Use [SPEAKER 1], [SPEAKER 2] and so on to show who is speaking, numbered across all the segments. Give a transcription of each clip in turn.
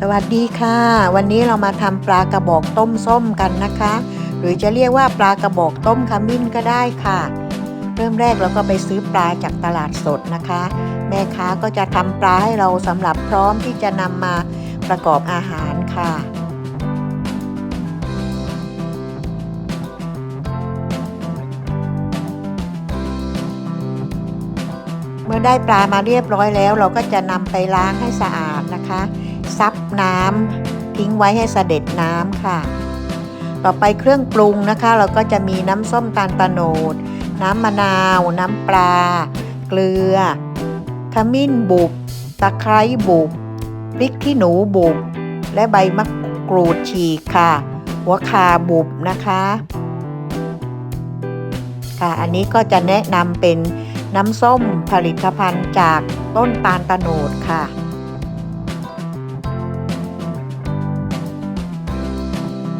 [SPEAKER 1] สวัสดีค่ะ วันนี้เรามาทำปลากระบอกต้มส้มกันนะคะ หรือจะเรียกว่าปลากระบอกต้มขมิ้นก็ได้ค่ะ เริ่มแรกเราก็ไปซื้อปลาจากตลาดสดนะคะ แม่ค้าก็จะทำปลาให้เราสำหรับพร้อมที่จะนำมาประกอบอาหารค่ะเมื่อได้ปลามาเรียบร้อยแล้ว เราก็จะนำไปล้างให้สะอาดนะคะ ซับน้ำทิ้งไว้ให้เสด็จน้ำค่ะ ต่อไปเครื่องปรุงนะคะ เราก็จะมีน้ำส้มตาลตะโนด น้ำมะนาว น้ำปลา เกลือ ขมิ้นบุบ ตะไคร้บุบ พริกขี้หนูบุบ และใบมะกรูดฉีกค่ะ หัวคาบุบนะคะค่ะอันนี้ก็จะแนะนำเป็นน้ำส้มผลิตภัณฑ์จากต้นตาลตะโนดค่ะ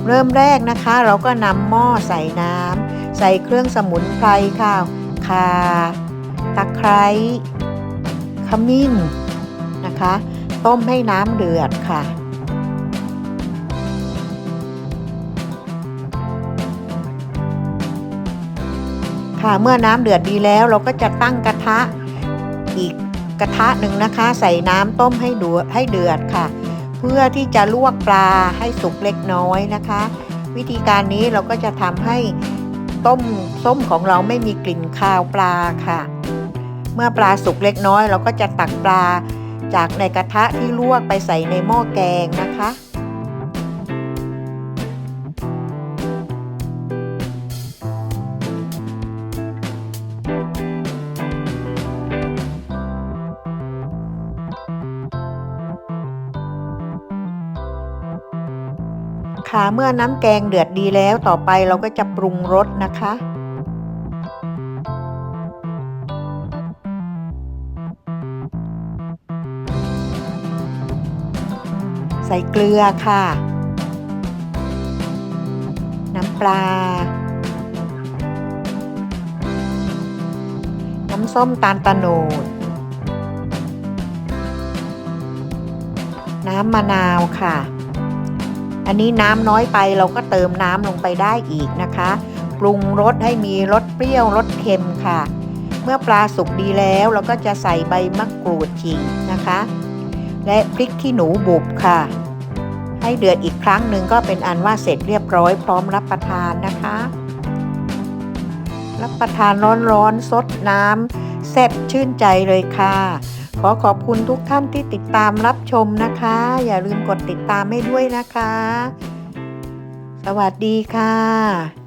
[SPEAKER 1] เริ่มแรกนะคะ เราก็นำหม้อใส่น้ำใส่เครื่องสมุนไพรค่ะ ข่าตะไคร้ขมิ้นนะคะ ต้มให้น้ำเดือดค่ะ ค่ะเมื่อน้ำเดือดดีแล้วเราก็จะตั้งกระทะอีกกระทะหนึ่งนะคะ ใส่น้ำต้มให้ดูให้เดือดค่ะ พื่อที่จะลวกปลาให้สุกเล็กน้อยนะคะ วิธีการนี้เราก็จะทำให้ต้มส้มของเราไม่มีกลิ่นคาวปลาค่ะ เมื่อปลาสุกเล็กน้อย เราก็จะตักปลาจากในกระทะที่ลวกไปใส่ในหม้อแกงนะคะ ค่ะเมื่อน้ำแกงเดือดดีแล้วต่อไปเราก็จะปรุงรสนะคะ ใส่เกลือค่ะ น้ำปลา น้ำส้มตาลตะโนดน้ำมะนาวค่ะ อันนี้น้ำน้อยไปเราก็เติมน้ำลงไปได้อีกนะคะ ปรุงรสให้มีรสเปรี้ยวรสเค็มค่ะ เมื่อปลาสุกดีแล้วเราก็จะใส่ใบมะกรูดฉีกนะคะ และพริกขี้หนูบุบค่ะ ให้เดือดอีกครั้งหนึ่งก็เป็นอันว่าเสร็จเรียบร้อยพร้อมรับประทานนะคะ รับประทานร้อนๆซดน้ำแซ่บชื่นใจเลยค่ะ อขอบคุณทุกท่านที่ติดตามรับชมนะคะ อย่าลืมกดติดตามให้ด้วยนะคะ สวัสดีค่ะ